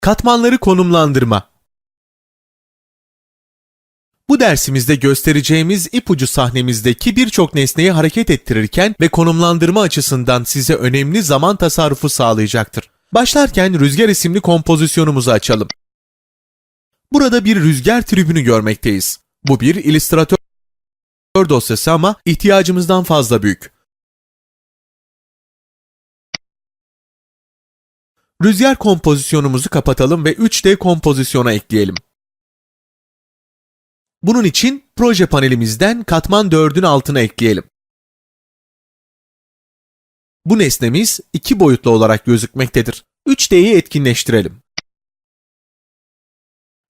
Katmanları konumlandırma. Bu dersimizde göstereceğimiz ipucu sahnemizdeki birçok nesneyi hareket ettirirken ve konumlandırma açısından size önemli zaman tasarrufu sağlayacaktır. Başlarken rüzgar isimli kompozisyonumuzu açalım. Burada bir rüzgar tribünü görmekteyiz. Bu bir illüstratör dosyası ama ihtiyacımızdan fazla büyük. Rüzgar kompozisyonumuzu kapatalım ve 3D kompozisyona ekleyelim. Bunun için proje panelimizden katman 4'ün altına ekleyelim. Bu nesnemiz iki boyutlu olarak gözükmektedir. 3D'yi etkinleştirelim.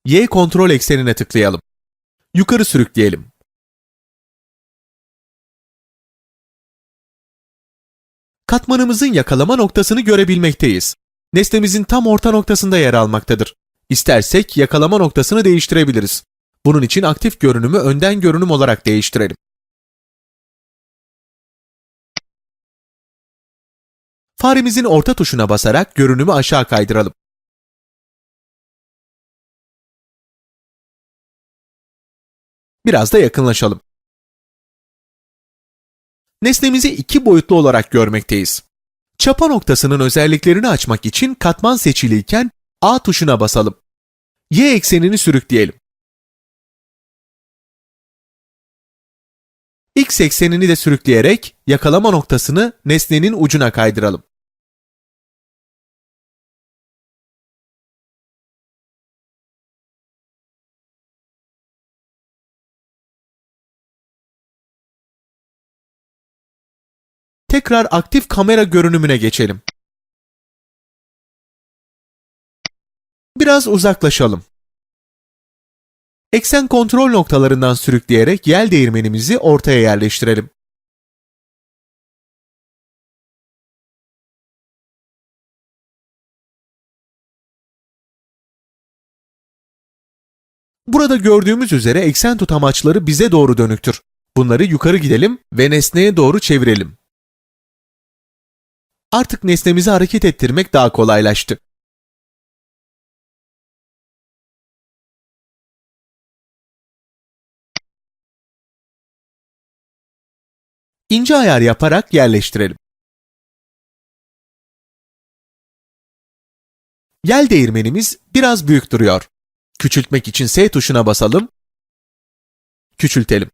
Y kontrol eksenine tıklayalım. Yukarı sürükleyelim. Katmanımızın yakalama noktasını görebilmekteyiz. Nesnemizin tam orta noktasında yer almaktadır. İstersek yakalama noktasını değiştirebiliriz. Bunun için aktif görünümü önden görünüm olarak değiştirelim. Faremizin orta tuşuna basarak görünümü aşağı kaydıralım. Biraz da yakınlaşalım. Nesnemizi iki boyutlu olarak görmekteyiz. Çapa noktasının özelliklerini açmak için katman seçiliyken A tuşuna basalım. Y eksenini sürükleyelim. X eksenini de sürükleyerek yakalama noktasını nesnenin ucuna kaydıralım. Tekrar aktif kamera görünümüne geçelim. Biraz uzaklaşalım. Eksen kontrol noktalarından sürükleyerek yel değirmenimizi ortaya yerleştirelim. Burada gördüğümüz üzere eksen tutamaçları bize doğru dönüktür. Bunları yukarı gidelim ve nesneye doğru çevirelim. Artık nesnemizi hareket ettirmek daha kolaylaştı. İnce ayar yaparak yerleştirelim. Yel değirmenimiz biraz büyük duruyor. Küçültmek için S tuşuna basalım. Küçültelim.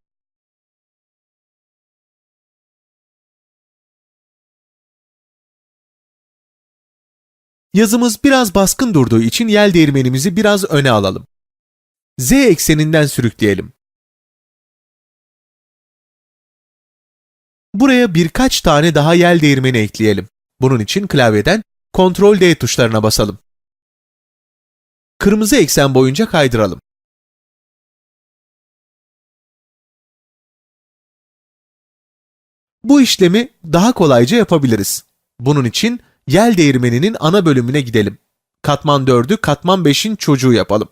Yazımız biraz baskın durduğu için yel değirmenimizi biraz öne alalım. Z ekseninden sürükleyelim. Buraya birkaç tane daha yel değirmeni ekleyelim. Bunun için klavyeden Ctrl D tuşlarına basalım. Kırmızı eksen boyunca kaydıralım. Bu işlemi daha kolayca yapabiliriz. Bunun için yel değirmeninin ana bölümüne gidelim. Katman 4'ü katman 5'in çocuğu yapalım.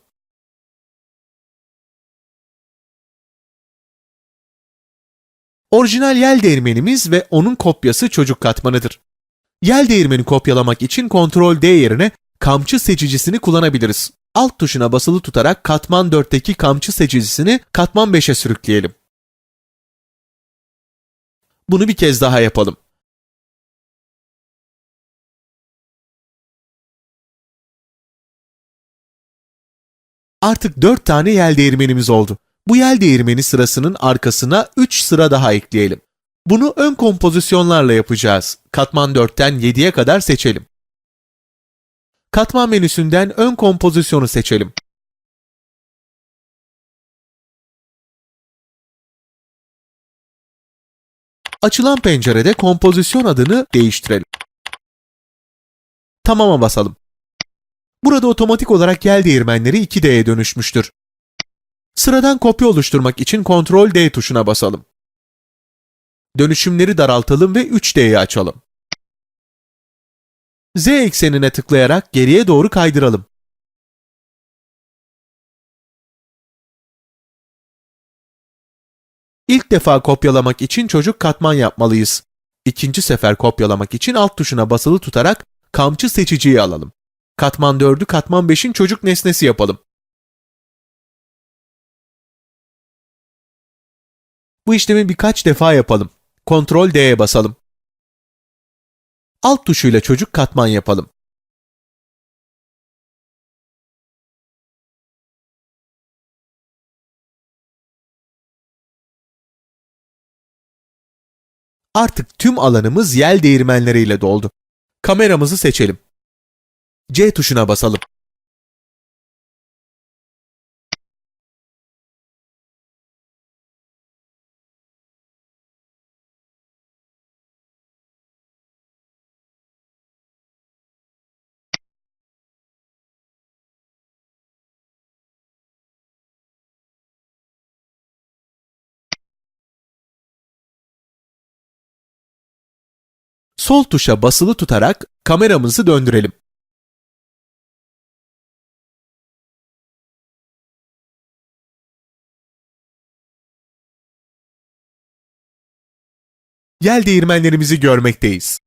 Orijinal yel değirmenimiz ve onun kopyası çocuk katmanıdır. Yel değirmeni kopyalamak için Ctrl D yerine kamçı seçicisini kullanabiliriz. Alt tuşuna basılı tutarak katman 4'teki kamçı seçicisini katman 5'e sürükleyelim. Bunu bir kez daha yapalım. Artık 4 tane yel değirmenimiz oldu. Bu yel değirmeni sırasının arkasına 3 sıra daha ekleyelim. Bunu ön kompozisyonlarla yapacağız. Katman 4'ten 7'ye kadar seçelim. Katman menüsünden ön kompozisyonu seçelim. Açılan pencerede kompozisyon adını değiştirelim. Tamam'a basalım. Burada otomatik olarak yel değirmenleri 2D'ye dönüşmüştür. Sıradan kopya oluşturmak için Ctrl D tuşuna basalım. Dönüşümleri daraltalım ve 3D'yi açalım. Z eksenine tıklayarak geriye doğru kaydıralım. İlk defa kopyalamak için çocuk katman yapmalıyız. İkinci sefer kopyalamak için alt tuşuna basılı tutarak kamçı seçiciyi alalım. Katman 4'ü katman 5'in çocuk nesnesi yapalım. Bu işlemi birkaç defa yapalım. Ctrl D'ye basalım. Alt tuşuyla çocuk katman yapalım. Artık tüm alanımız yel değirmenleriyle doldu. Kameramızı seçelim. C tuşuna basalım. Sol tuşa basılı tutarak kameramızı döndürelim. Yel değirmenlerimizi görmekteyiz.